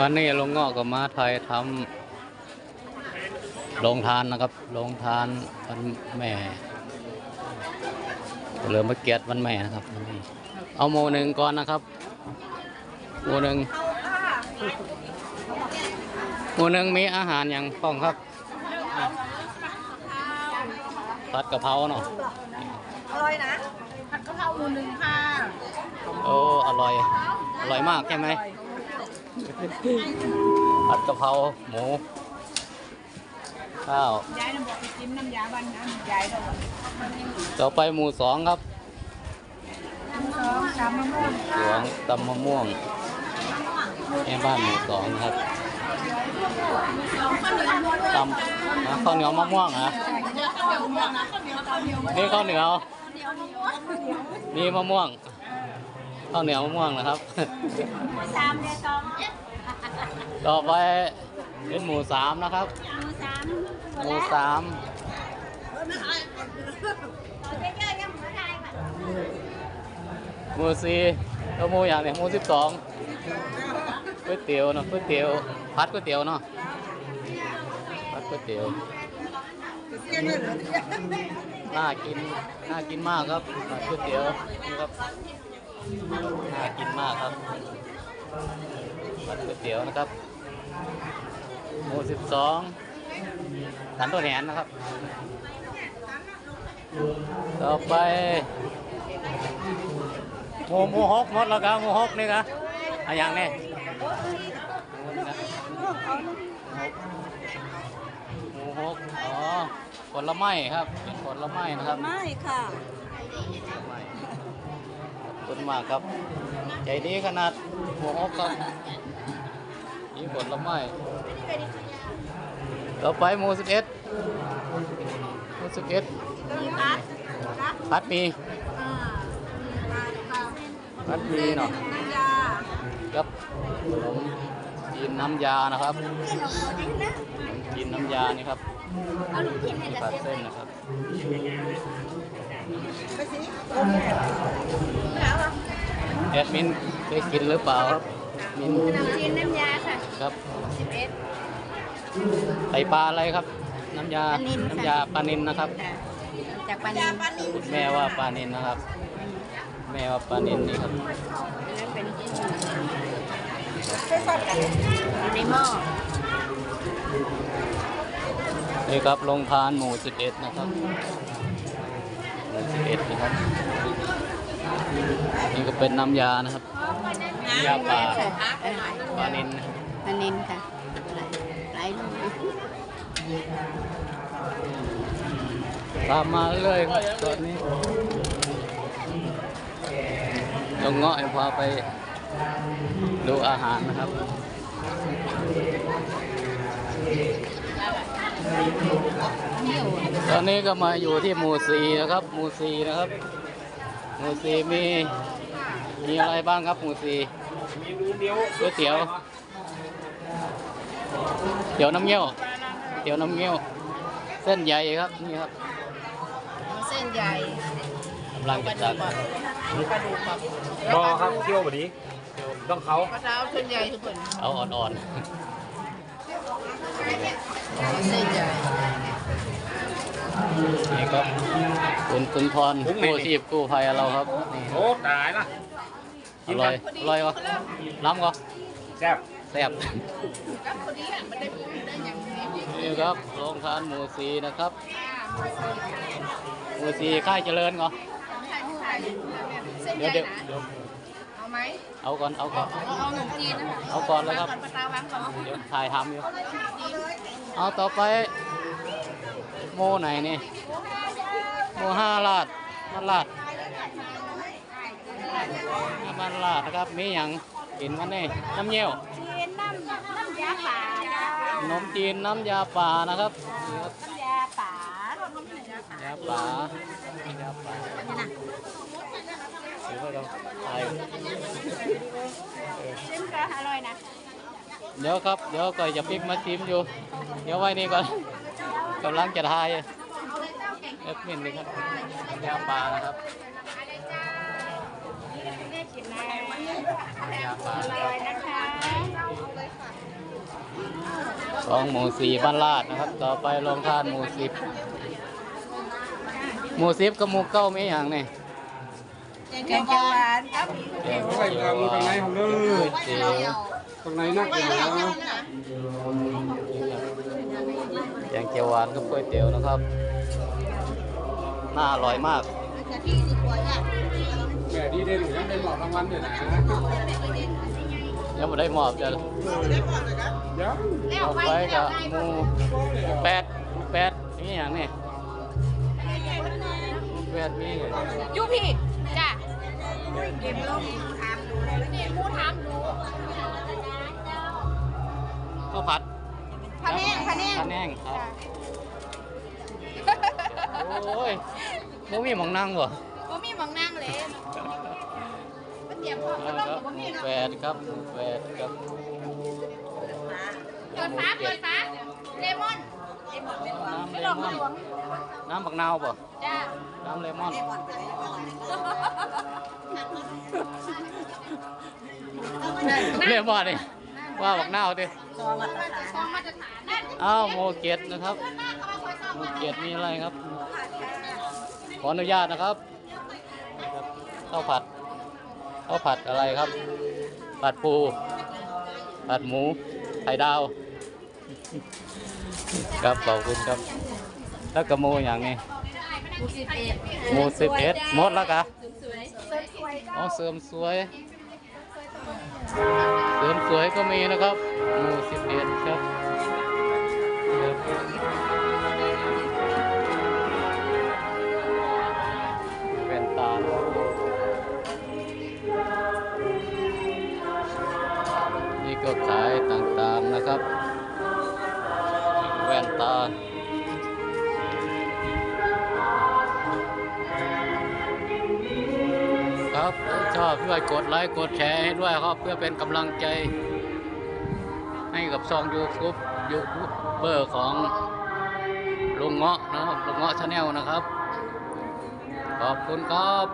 วันนี้ลงเงาะก็มาไทยทำโรงทานนะครับโรงทานวันแม่เริ่มมาเกียรติวันแม่นะครับวันนี้เอาโมหนึ่งก่อนนะครับโมหนึ่งโมหนึ่งมีอาหารอย่างป้องครับผัดกะเพราเนาะอร่อยนะผัดกะเพราหมูหนึ่งค่ะโอ้อร่อยอร่อยมากใช่ไหม ผัดกะเพราหมูข้าวยายน่ะบอกไปจิ้มน้ำยาบ้านน้ำยายเราต่อไปหมู่สองครับน้ำสองสามมะม่วงหลวงตำมะม่วงแม่บ้านหมู่สองครับตำนะข้าวเหนียวมะม่วงเหรอนี่ข้าวเหนียวนี่มะม่วง ข้าวเหนียวมะม่วงนะครับ สามเดือนสองต่อไปเป็นหมู่สามนะครับมือสามหมู่สามเยอะๆยังไม่ได้ค่ะหมู่สี่แล้วหมู่อย่างเนี่ยหมู่สิบสองก๋วยเตี๋ยวเนาะก๋วยเตี๋ยวพัดก๋วยเตี๋ยวเนาะพัดก๋วยเตี๋ยวน่ากินน่ากินมากครับพัดก๋วยเตี๋ยวนี่ครับ น่ากินมากครับพัดก๋วยเตี๋ยวนะครับหมู่สิบสองสันตัวแหนนะครับ ต่อไปหมูหมูฮกหมดแล้วครับหมูฮกนี่ครับอะอย่างนี้หมูนี่นะหมูฮกอ๋อผลไม้ครับเป็นผลไม้นะครับ ไม่ค่ะผลไม้ขอบ คุณมากครับ ใจดีขนาดหมูฮกครับนี่ผลไม้ต่อไปหมูสิบเอ็ดหมูสิบเอ็ดมีพัดพัดหมีอ่ามีพัดค่ะพัดหมีเนาะน้ำยาครับขนมจีนน้ำยานะครับขนมจีนนะขนมจีนน้ำยานี่ครับเอาลูกชิ้นให้มีละผัดเส้นเส้นนะครับไปสิ แล้วอะแอดมินเคยกินหรือเปล่าครับมินขนมจีนน้ำยาค่ะครับสิบเอ็ดไข่ปลาอะไรครับ น้ำยาปลานิลค่ะน้ำยาปลานินนะครับ จากปลานินคุณแม่ว่าปลานินนะครับ แม่ว่าปลานินนี่ครับนั่นเป็นอยู่ในหม้อนี่ครับโรงทานหมู่11นะครับหมู่ 11นะครับ นี่ก็เป็นน้ำยานะครับน้ำยาปลาค่ะปลานินนะครับปลานินค่ะหลายลูกตามมาเรื่อยๆครับตอนนี้ตรงเงาะให้พาไปดูอาหารนะครับ ตอนนี้ก็มาอยู่ที่หมู่สีนะครับ หมู่สีนะครับ หมู่สีมีมีอะไรบ้างครับหมู่สีก๋วยเตี๋ยวเตี๋ยวน้ำเงี้ยวเตี๋ยวน้ำเงี้ยว เส้นใหญ่ครับนี่ครับ เส้นใหญ่กำลังจะตักกระดูกแบบรอครับเที่ยวแบบนี้ต้องเขากระเช้าเส้นใหญ่ทุกคนเอาอ่อนเส้ นใหญ่ๆนี่ครับคุณสุนทรกู้ชีพกู้ภัยเราครับนี่โอ้ตายละอร่อยอร่อยวะล้ำก็แซ่บแซ่บกับคนนี้มันได้ได้อย่างนี้นี่ครับโรงทานหมู่สีนะครับหมู่สีค่ายเจริญเหรอเส้นใหเดี๋ยวญ่เดี๋ยวนะ เดี๋ยวเอาไหมเอาก่อนเอาก่อนเอาเอาขนมจีนนะคะเอาก่อนเลยครับวางก่อนปลาตาวางก่อนเดี๋ยวถ่ายทำอยู่เอาต่อไปโมไหนนี่โมห้าลาดมันลาดมันลาดนะครับมีอย่างกินมันนี่น้ำเงี้ยวจีนน้ำน้ำยาป่าจ้าขนมจีนน้ำยาป่านะครับนี่ครับน้ำยาป่ายาป่ายาป่าเดี๋ยวเราถ่าย ชิมก็อร่อยนะ เดี๋ยวครับ เดี๋ยวก่อยจะพลิกมาชิมอยู่ เดี๋ยวไว้นี่ก่อนกำลังจะถ่ายเอฟมินนี่ครับยาป่านะครับแม่กินนะยาป่าอนะคร่รัอบยนะคะของหมู่สี่บ้านลาดนะครับ ต่อไปลงทานหมู่สิบหมู่สิบกับหมู่เก้ามีอย่างนี่แกงเขียวหวานครับแกงใส่เขีกยวลางหตรงไหนวานของเด้ก๋วยอเตี๋ยวตรงไหนนักเดี๋ยวนะแกงเขียวหวานกับก๋วยเตี๋ยวนะครับ น่าอร่อยมากแม่ดีเด่นยังเป็นหลอดรางวัลอยู่นะยังไม่ได้มอบจะเดี๋ยวเอาไปกับหมูแปดหมู่แปดนี่อย่างนี่หมู่แปดมียูพี่จ้ะเก็บลงถามดูนี่มูถามดู ข้าวผัดพะแนงพะแนงพะแนงครับโอ้ยบ่มีหมองนั่งบ่บ่มีหมองนั่งเลยมาเตรียมพร้อมเอาแล้วครับบ่มีหมู่เนาะแปดครับหมู่แปดครับเปิดฟ้าเปิดฟ้าเลมอนน้ำไม่เลหลอกมไม่อนหลวงน้ำบักนาวบ่จ้า น้ำเลมอนเลมอนนี่ ว่าบักนาวดิซองมาตรฐานซองมาตรฐานนั่นอ้าวโมเกตนะครับโมเกตมีอะไรครับ ขออนุญาตนะครับครับข้าวผัดข้าวผัดอะไรครับ ผัดปู ผัดหมู ไข่ดาว ครับขอบคุณครับ แล้วกระโมอย่างนี้หมูสิบเอ็ดหมดแล้วกะอ๋อเสริมสวยเสวยก็มีนะครับหมูสิบเอ็ดครับครับแว่นตานี่ก็ขายต่างๆนะครับ แว่นตา ครับ ชอบช่วยกดไลค์กดแชร์ให้ด้วยครับ เพื่อเป็นกำลังใจ ให้กับซองยูทูบยูทูบเบอร์ของลุงเงาะนะครับลุงเงาะชาแนลนะครับ ขอบคุณครับ